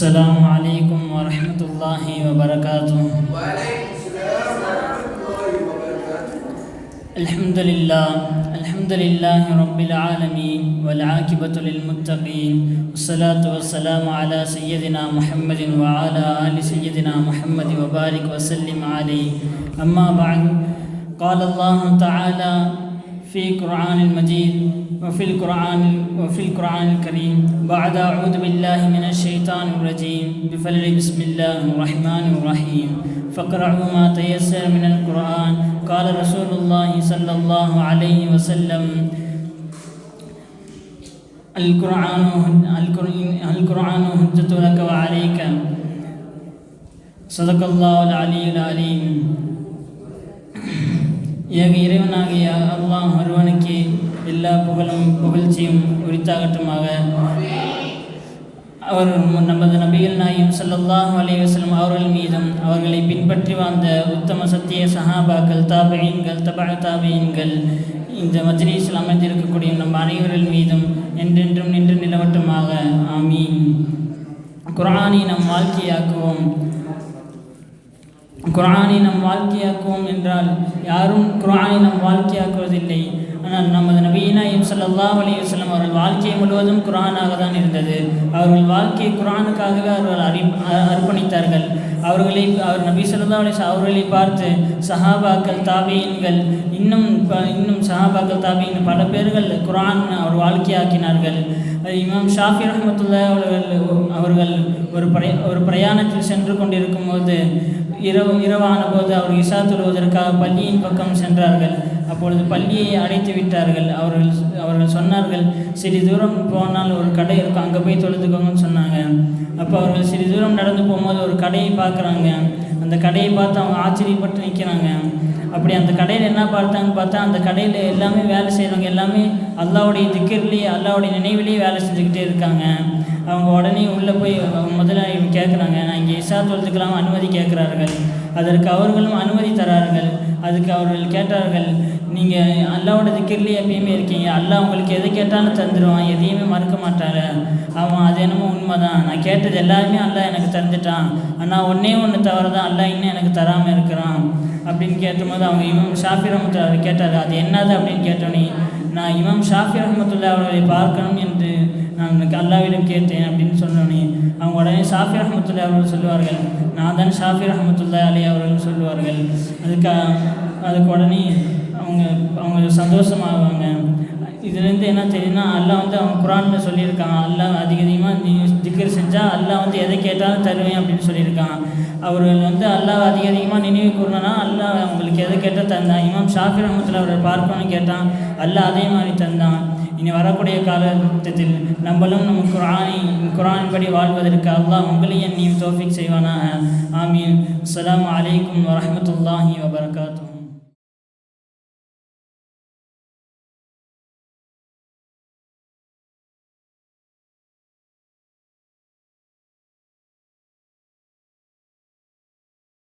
السلام عليكم ورحمة الله وبركاته. وعليكم السلام ورحمة الله وبركاته الحمد لله الحمد لله رب العالمين والعاقبة للمتقين والصلاة والسلام على سيدنا محمد وعلى آل سيدنا محمد وبارك وسلم عليه. أما بعد قال الله تعالى في قرآن المجيد وفي القرآن وفي القرآن الكريم. بعد أعوذ بالله من الشيطان الرجيم. بفضل بسم الله الرحمن الرحيم. فاقرأوا ما تيسر من القرآن. قال رسول الله صلى الله عليه وسلم القرآن القرآن حجة لك وعليك. صدق الله العلي العليم ஏக இறைவனாகிய அல்லாஹ் ஒருவனுக்கு எல்லா புகழும் புகழ்ச்சியும் உரித்தாகட்டுமாக. அவர் நமது நபிகள் நாயும் ஸல்லல்லாஹு அலைஹி அவர்கள் மீதும் அவர்களை பின்பற்றி வாழ்ந்த உத்தம சத்திய சஹாபாக்கள் தாபீன்கள் தபா தாபீன்கள் இந்த மஜ்ரீஸில் அமைந்திருக்கக்கூடிய நம் அனைவர்கள் மீதும் என்றென்றும் நின்று நிலவட்டுமாக. ஆமீன். குரானை நம் வாழ்க்கையாக்குவோம். குரானை நம் வாழ்க்கையாக்குவோம் என்றால் யாரும் குரானை நம் வாழ்க்கையாக்குவதில்லை. ஆனால் நமது நபீனாயும் ஸல்லல்லாஹு அலைஹி அவர்கள் வாழ்க்கை முழுவதும் குரானாக தான் இருந்தது. அவர்கள் வாழ்க்கையை குரானுக்காகவே அவர்கள் அறி அர்ப்பணித்தார்கள். அவர்களை அவர் நபி சொல்லா அலி அவர்களை பார்த்து சஹாபாக்கள் தாபீன்கள் இன்னும் ப- இன்னும் சஹாபாக்கள் தாபீன் பல பேர்கள் குரான் அவர் வாழ்க்கையாக்கினார்கள். இமாம் ஷாஃபி ரஹ்மத்துல்லாஹி அவர்கள் அவர்கள் ஒரு பிரய ஒரு பிரயாணத்தில் சென்று கொண்டிருக்கும் போது இரவு இரவான போது அவர் இஷா தொழுவதற்காக பள்ளியின் பக்கம் சென்றார்கள். அப்பொழுது பள்ளியை அடைத்து விட்டார்கள். அவர்கள் அவர்கள் சொன்னார்கள் சிறிது தூரம் போனால் ஒரு கடை இருக்கும். அங்கே போய் தொழுதுக்கோங்கன்னு சொன்னாங்க. அப்போ அவர்கள் சிறிது தூரம் நடந்து போகும்போது ஒரு கடையை பார்க்குறாங்க. அந்த கடையை பார்த்து அவங்க ஆச்சரியப்பட்டு நிற்கிறாங்க அப்படி அந்த கடையில் என்ன பார்த்தாங்கன்னு பார்த்தா அந்த கடையில் எல்லாமே வேலை செய்கிறவங்க எல்லாமே அல்லாவுடைய திக்கர்லேயே அல்லாவுடைய நினைவிலேயே வேலை செஞ்சுக்கிட்டே இருக்காங்க. அவங்க உடனே உள்ளே போய் முதலாளி கேட்குறாங்க நான் இங்கே இஷா தொழுதுக்கலாம் அனுமதி கேட்குறார்கள் அதற்கு அவர்களும் அனுமதி தரார்கள். அதுக்கு அவர்கள் கேட்டார்கள் நீங்கள் அல்லாவோட திக்கர்லேயே எப்பயுமே இருக்கீங்க. அல்லா உங்களுக்கு எது கேட்டாலும் தந்துடுவான் எதையுமே மறுக்க மாட்டாரு. அவன் அது என்னமோ உண்மை தான் நான் கேட்டது எல்லாருமே அல்லாஹ் எனக்கு தந்துட்டான். ஆனால் ஒன்றே ஒன்று தவிர தான் அல்லாஹ் இன்னும் எனக்கு தராமல் இருக்கிறான். அப்படின்னு கேட்டும்போது அவங்க இமாம் ஷாஃபி ரஹமத்துல்லா அவர் கேட்டார் அது என்னது? அப்படின்னு கேட்டோன்னே நான் இமாம் ஷாஃபி ரஹமத்துல்லா அவர்களை பார்க்கணும் நான் எனக்கு அல்லாவிடம் கேட்டேன் அப்படின்னு சொன்னோன்னே அவங்க உடனே ஷாஃபி ரஹமத்துல்லா அவர்கள் சொல்லுவார்கள். நான் தான் ஷாஃபி ரஹமத்துல்லா அலி அவர்கள் சொல்லுவார்கள். அதுக்கு அதுக்கு உடனே அவங்க அவங்க சந்தோஷமாகுவாங்க இதுலேருந்து என்ன தெரியுதுன்னா அல்லாஹ் வந்து அவன் குரானில் சொல்லியிருக்கான். அல்லாஹ் அதிக அதிகமாக நீ திக்கர் செஞ்சால் அல்லாஹ் வந்து எதை கேட்டாலும் தருவேன் அப்படின்னு சொல்லியிருக்கான். அவர்கள் வந்து அல்லாஹ் அதிக அதிகமாக நினைவு கூறணும்னா அல்லாஹ் அவங்களுக்கு எதை கேட்டால் தந்தான். இமாம் ஷாஃபி ரஹமத்தில் அவரை பார்க்கணும்னு கேட்டான். அல்லாஹ் அதே மாதிரி தந்தான். இனி வரக்கூடிய காலகட்டத்தில் நம்மளும் நம் குரானை குரான் படி வாழ்வதற்கு அல்லாஹ் உங்களையும் நீ தோஃபிக் செய்வானாக. ஆமீன். அஸ்ஸலாமு அலைக்கும் வரமத்துல்லாஹி வபர்காத்தூ